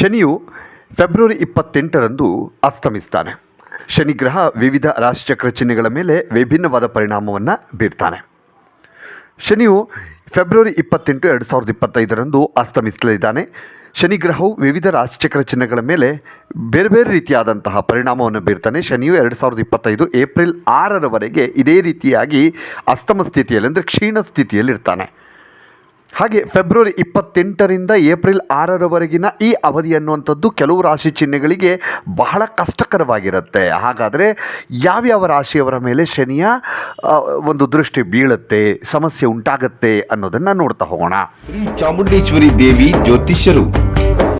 ಶನಿಯು February ಇಪ್ಪತ್ತೆಂಟರಂದು ಅಸ್ತಮಿಸ್ತಾನೆ. ಶನಿಗ್ರಹ ವಿವಿಧ ರಾಶಿಚಕ್ರ ಚಿಹ್ನೆಗಳ ಮೇಲೆ ವಿಭಿನ್ನವಾದ ಪರಿಣಾಮವನ್ನು ಬೀರ್ತಾನೆ. ಶನಿಯು ಫೆಬ್ರವರಿ ಇಪ್ಪತ್ತೆಂಟು ಎರಡು ಸಾವಿರದ ಇಪ್ಪತ್ತೈದರಂದು ಅಸ್ತಮಿಸಲಿದ್ದಾನೆ. ಶನಿಗ್ರಹವು ವಿವಿಧ ರಾಶಿಚಕ್ರ ಚಿಹ್ನೆಗಳ ಮೇಲೆ ಬೇರೆ ಬೇರೆ ರೀತಿಯಾದಂತಹ ಪರಿಣಾಮವನ್ನು ಬೀರ್ತಾನೆ. ಶನಿಯು ಎರಡು ಸಾವಿರದ ಇಪ್ಪತ್ತೈದು ಏಪ್ರಿಲ್ ಆರರವರೆಗೆ ಇದೇ ರೀತಿಯಾಗಿ ಅಸ್ತಮ ಸ್ಥಿತಿಯಲ್ಲಿ ಅಂದರೆ ಕ್ಷೀಣ ಸ್ಥಿತಿಯಲ್ಲಿರ್ತಾನೆ. ಹಾಗೆ ಫೆಬ್ರವರಿ ಇಪ್ಪತ್ತೆಂಟರಿಂದ ಏಪ್ರಿಲ್ ಆರರವರೆಗಿನ ಈ ಅವಧಿ ಅನ್ನುವಂಥದ್ದು ಕೆಲವು ರಾಶಿ ಚಿಹ್ನೆಗಳಿಗೆ ಬಹಳ ಕಷ್ಟಕರವಾಗಿರುತ್ತೆ. ಹಾಗಾದರೆ ಯಾವ್ಯಾವ ರಾಶಿಯವರ ಮೇಲೆ ಶನಿಯ ಒಂದು ದೃಷ್ಟಿ ಬೀಳುತ್ತೆ, ಸಮಸ್ಯೆ ಉಂಟಾಗತ್ತೆ ಅನ್ನೋದನ್ನು ನೋಡ್ತಾ ಹೋಗೋಣ. ಚಾಮುಂಡೇಶ್ವರಿ ದೇವಿ ಜ್ಯೋತಿಷ್ಯರು.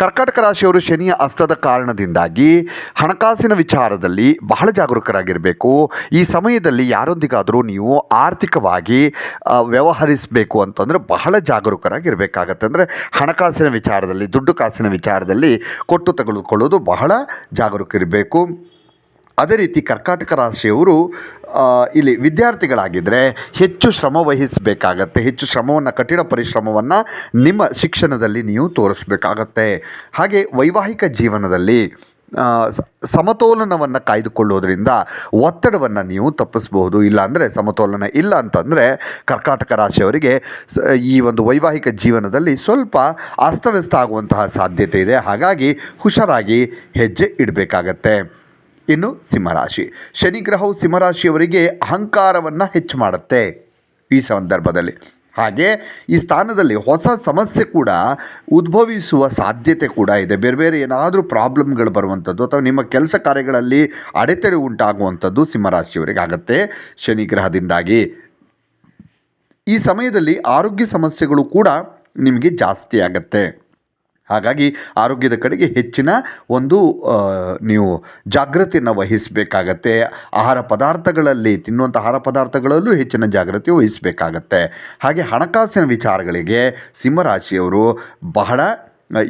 ಕರ್ಕಾಟಕ ರಾಶಿಯವರು ಶನಿಯ ಅಸ್ತದ ಕಾರಣದಿಂದಾಗಿ ಹಣಕಾಸಿನ ವಿಚಾರದಲ್ಲಿ ಬಹಳ ಜಾಗರೂಕರಾಗಿರಬೇಕು. ಈ ಸಮಯದಲ್ಲಿ ಯಾರೊಂದಿಗಾದರೂ ನೀವು ಆರ್ಥಿಕವಾಗಿ ವ್ಯವಹರಿಸಬೇಕು ಅಂತಂದರೆ ಬಹಳ ಜಾಗರೂಕರಾಗಿರಬೇಕಾಗತ್ತೆ. ಅಂದರೆ ಹಣಕಾಸಿನ ವಿಚಾರದಲ್ಲಿ, ದುಡ್ಡು ಕಾಸಿನ ವಿಚಾರದಲ್ಲಿ ಕೊಟ್ಟು ತೆಗೆದುಕೊಳ್ಳೋದು ಬಹಳ ಜಾಗರೂಕರಿರಬೇಕು. ಅದೇ ರೀತಿ ಕರ್ಕಾಟಕ ರಾಶಿಯವರು ಇಲ್ಲಿ ವಿದ್ಯಾರ್ಥಿಗಳಾಗಿದ್ದರೆ ಹೆಚ್ಚು ಶ್ರಮ ವಹಿಸಬೇಕಾಗತ್ತೆ. ಹೆಚ್ಚು ಶ್ರಮವನ್ನು, ಕಠಿಣ ಪರಿಶ್ರಮವನ್ನು ನಿಮ್ಮ ಶಿಕ್ಷಣದಲ್ಲಿ ನೀವು ತೋರಿಸ್ಬೇಕಾಗತ್ತೆ. ಹಾಗೆ ವೈವಾಹಿಕ ಜೀವನದಲ್ಲಿ ಸಮತೋಲನವನ್ನು ಕಾಯ್ದುಕೊಳ್ಳೋದ್ರಿಂದ ಒತ್ತಡವನ್ನು ನೀವು ತಪ್ಪಿಸಬಹುದು. ಇಲ್ಲಾಂದರೆ ಸಮತೋಲನ ಇಲ್ಲ ಅಂತಂದರೆ ಕರ್ಕಾಟಕ ರಾಶಿಯವರಿಗೆ ಈ ಒಂದು ವೈವಾಹಿಕ ಜೀವನದಲ್ಲಿ ಸ್ವಲ್ಪ ಅಸ್ತವ್ಯಸ್ತ ಆಗುವಂತಹ ಸಾಧ್ಯತೆ ಇದೆ. ಹಾಗಾಗಿ ಹುಷಾರಾಗಿ ಹೆಜ್ಜೆ ಇಡಬೇಕಾಗತ್ತೆ. ಇನ್ನು ಸಿಂಹರಾಶಿ. ಶನಿಗ್ರಹವು ಸಿಂಹರಾಶಿಯವರಿಗೆ ಅಹಂಕಾರವನ್ನು ಹೆಚ್ಚು ಮಾಡುತ್ತೆ ಈ ಸಂದರ್ಭದಲ್ಲಿ. ಹಾಗೆ ಈ ಸ್ಥಾನದಲ್ಲಿ ಹೊಸ ಸಮಸ್ಯೆ ಕೂಡ ಉದ್ಭವಿಸುವ ಸಾಧ್ಯತೆ ಕೂಡ ಇದೆ. ಬೇರೆ ಬೇರೆ ಏನಾದರೂ ಪ್ರಾಬ್ಲಮ್ಗಳು ಬರುವಂಥದ್ದು ಅಥವಾ ನಿಮ್ಮ ಕೆಲಸ ಕಾರ್ಯಗಳಲ್ಲಿ ಅಡೆತಡೆ ಉಂಟಾಗುವಂಥದ್ದು ಸಿಂಹರಾಶಿಯವರಿಗೆ ಆಗುತ್ತೆ. ಶನಿಗ್ರಹದಿಂದಾಗಿ ಈ ಸಮಯದಲ್ಲಿ ಆರೋಗ್ಯ ಸಮಸ್ಯೆಗಳು ಕೂಡ ನಿಮಗೆ ಜಾಸ್ತಿ ಆಗತ್ತೆ. ಹಾಗಾಗಿ ಆರೋಗ್ಯದ ಕಡೆಗೆ ಹೆಚ್ಚಿನ ಒಂದು ನೀವು ಜಾಗೃತಿಯನ್ನು ವಹಿಸಬೇಕಾಗತ್ತೆ. ಆಹಾರ ಪದಾರ್ಥಗಳಲ್ಲಿ, ತಿನ್ನುವಂಥ ಆಹಾರ ಪದಾರ್ಥಗಳಲ್ಲೂ ಹೆಚ್ಚಿನ ಜಾಗೃತಿ ವಹಿಸಬೇಕಾಗತ್ತೆ. ಹಾಗೆ ಹಣಕಾಸಿನ ವಿಚಾರಗಳಿಗೆ ಸಿಂಹರಾಶಿಯವರು ಬಹಳ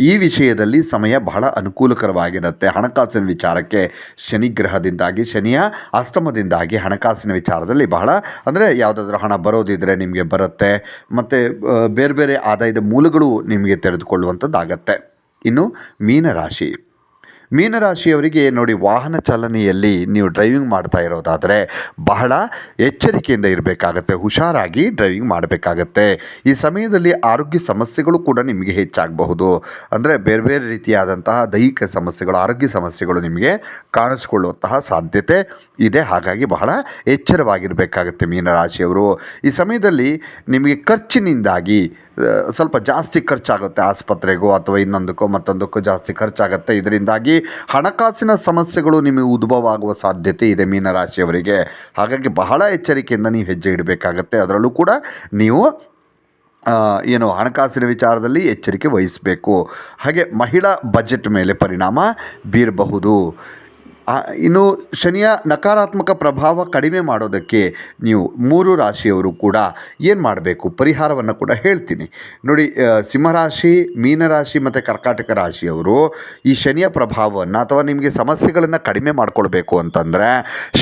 ಈ ವಿಷಯದಲ್ಲಿ ಸಮಯ ಬಹಳ ಅನುಕೂಲಕರವಾಗಿರುತ್ತೆ. ಹಣಕಾಸಿನ ವಿಚಾರಕ್ಕೆ ಶನಿ ಗ್ರಹದಿಂದಾಗಿ ಶನಿಯ ಅಸ್ತಮದಿಂದಾಗಿ ಹಣಕಾಸಿನ ವಿಚಾರದಲ್ಲಿ ಬಹಳ, ಅಂದರೆ ಯಾವುದಾದ್ರೂ ಹಣ ಬರೋದಿದ್ರೆ ನಿಮಗೆ ಬರುತ್ತೆ. ಮತ್ತು ಬೇರೆ ಬೇರೆ ಆದಾಯದ ಮೂಲಗಳು ನಿಮಗೆ ತೆರೆದುಕೊಳ್ಳುವಂಥದ್ದಾಗತ್ತೆ ಇನ್ನು ಮೀನರಾಶಿ. ಮೀನರಾಶಿಯವರಿಗೆ ನೋಡಿ ವಾಹನ ಚಾಲನೆಯಲ್ಲಿ ನೀವು ಡ್ರೈವಿಂಗ್ ಮಾಡ್ತಾ ಇರೋದಾದರೆ ಬಹಳ ಎಚ್ಚರಿಕೆಯಿಂದ ಇರಬೇಕಾಗತ್ತೆ, ಹುಷಾರಾಗಿ ಡ್ರೈವಿಂಗ್ ಮಾಡಬೇಕಾಗತ್ತೆ. ಈ ಸಮಯದಲ್ಲಿ ಆರೋಗ್ಯ ಸಮಸ್ಯೆಗಳು ಕೂಡ ನಿಮಗೆ ಹೆಚ್ಚಾಗಬಹುದು. ಅಂದರೆ ಬೇರೆ ಬೇರೆ ರೀತಿಯಾದಂತಹ ದೈಹಿಕ ಸಮಸ್ಯೆಗಳು, ಆರೋಗ್ಯ ಸಮಸ್ಯೆಗಳು ನಿಮಗೆ ಕಾಣಿಸಿಕೊಳ್ಳುವಂತಹ ಸಾಧ್ಯತೆ ಇದೆ. ಹಾಗಾಗಿ ಬಹಳ ಎಚ್ಚರವಾಗಿರಬೇಕಾಗತ್ತೆ ಮೀನರಾಶಿಯವರು. ಈ ಸಮಯದಲ್ಲಿ ನಿಮಗೆ ಖರ್ಚಿನಿಂದಾಗಿ ಸ್ವಲ್ಪ ಜಾಸ್ತಿ ಖರ್ಚಾಗುತ್ತೆ ಆಸ್ಪತ್ರೆಗೋ ಅಥವಾ ಇನ್ನೊಂದಕ್ಕೋ ಮತ್ತೊಂದಕ್ಕೂ ಜಾಸ್ತಿ ಖರ್ಚಾಗುತ್ತೆ. ಇದರಿಂದಾಗಿ ಹಣಕಾಸಿನ ಸಮಸ್ಯೆಗಳು ನಿಮಗೆ ಉದ್ಭವ ಆಗುವ ಸಾಧ್ಯತೆ ಇದೆ ಮೀನರಾಶಿಯವರಿಗೆ. ಹಾಗಾಗಿ ಬಹಳ ಎಚ್ಚರಿಕೆಯಿಂದ ನೀವು ಹೆಜ್ಜೆ ಇಡಬೇಕಾಗತ್ತೆ. ಅದರಲ್ಲೂ ಕೂಡ ನೀವು ಏನು ಹಣಕಾಸಿನ ವಿಚಾರದಲ್ಲಿ ಎಚ್ಚರಿಕೆ ವಹಿಸಬೇಕು. ಹಾಗೆ ಮಹಿಳಾ ಬಜೆಟ್ ಮೇಲೆ ಪರಿಣಾಮ ಬೀರಬಹುದು. ಇನ್ನು ಶನಿಯ ನಕಾರಾತ್ಮಕ ಪ್ರಭಾವ ಕಡಿಮೆ ಮಾಡೋದಕ್ಕೆ ನೀವು ಮೂರು ರಾಶಿಯವರು ಕೂಡ ಏನು ಮಾಡಬೇಕು? ಪರಿಹಾರವನ್ನು ಕೂಡ ಹೇಳ್ತೀನಿ. ನೋಡಿ ಸಿಂಹರಾಶಿ, ಮೀನರಾಶಿ ಮತ್ತು ಕರ್ಕಾಟಕ ರಾಶಿಯವರು ಈ ಶನಿಯ ಪ್ರಭಾವವನ್ನು ಅಥವಾ ನಿಮಗೆ ಸಮಸ್ಯೆಗಳನ್ನು ಕಡಿಮೆ ಮಾಡಿಕೊಳ್ಬೇಕು ಅಂತಂದರೆ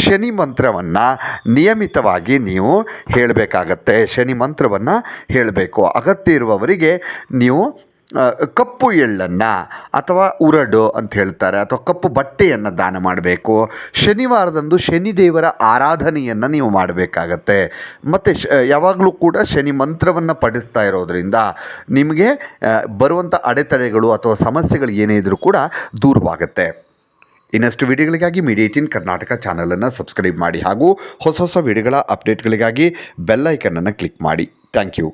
ಶನಿ ಮಂತ್ರವನ್ನು ನಿಯಮಿತವಾಗಿ ನೀವು ಹೇಳಬೇಕಾಗತ್ತೆ. ಶನಿ ಮಂತ್ರವನ್ನು ಹೇಳಬೇಕು. ಅಗತ್ಯ ಇರುವವರಿಗೆ ನೀವು ಕಪ್ಪು ಎಳ್ಳನ್ನು ಅಥವಾ ಉರಡು ಅಂತ ಹೇಳ್ತಾರೆ, ಅಥವಾ ಕಪ್ಪು ಬಟ್ಟೆಯನ್ನು ದಾನ ಮಾಡಬೇಕು. ಶನಿವಾರದಂದು ಶನಿದೇವರ ಆರಾಧನೆಯನ್ನು ನೀವು ಮಾಡಬೇಕಾಗತ್ತೆ. ಮತ್ತು ಶ ಯಾವಾಗಲೂ ಕೂಡ ಶನಿ ಮಂತ್ರವನ್ನು ಪಠಿಸ್ತಾ ಇರೋದ್ರಿಂದ ನಿಮಗೆ ಬರುವಂಥ ಅಡೆತಡೆಗಳು ಅಥವಾ ಸಮಸ್ಯೆಗಳು ಏನೇ ಇದ್ದರೂ ಕೂಡ ದೂರವಾಗುತ್ತೆ. ಇನ್ನಷ್ಟು ವಿಡಿಯೋಗಳಿಗಾಗಿ ಮೀಡಿಯೇಟಿನ್ ಕರ್ನಾಟಕ ಚಾನಲನ್ನು ಸಬ್ಸ್ಕ್ರೈಬ್ ಮಾಡಿ ಹಾಗೂ ಹೊಸ ಹೊಸ ವಿಡಿಯೋಗಳ ಅಪ್ಡೇಟ್ಗಳಿಗಾಗಿ ಬೆಲ್ ಐಕನನ್ನು ಕ್ಲಿಕ್ ಮಾಡಿ. Thank you.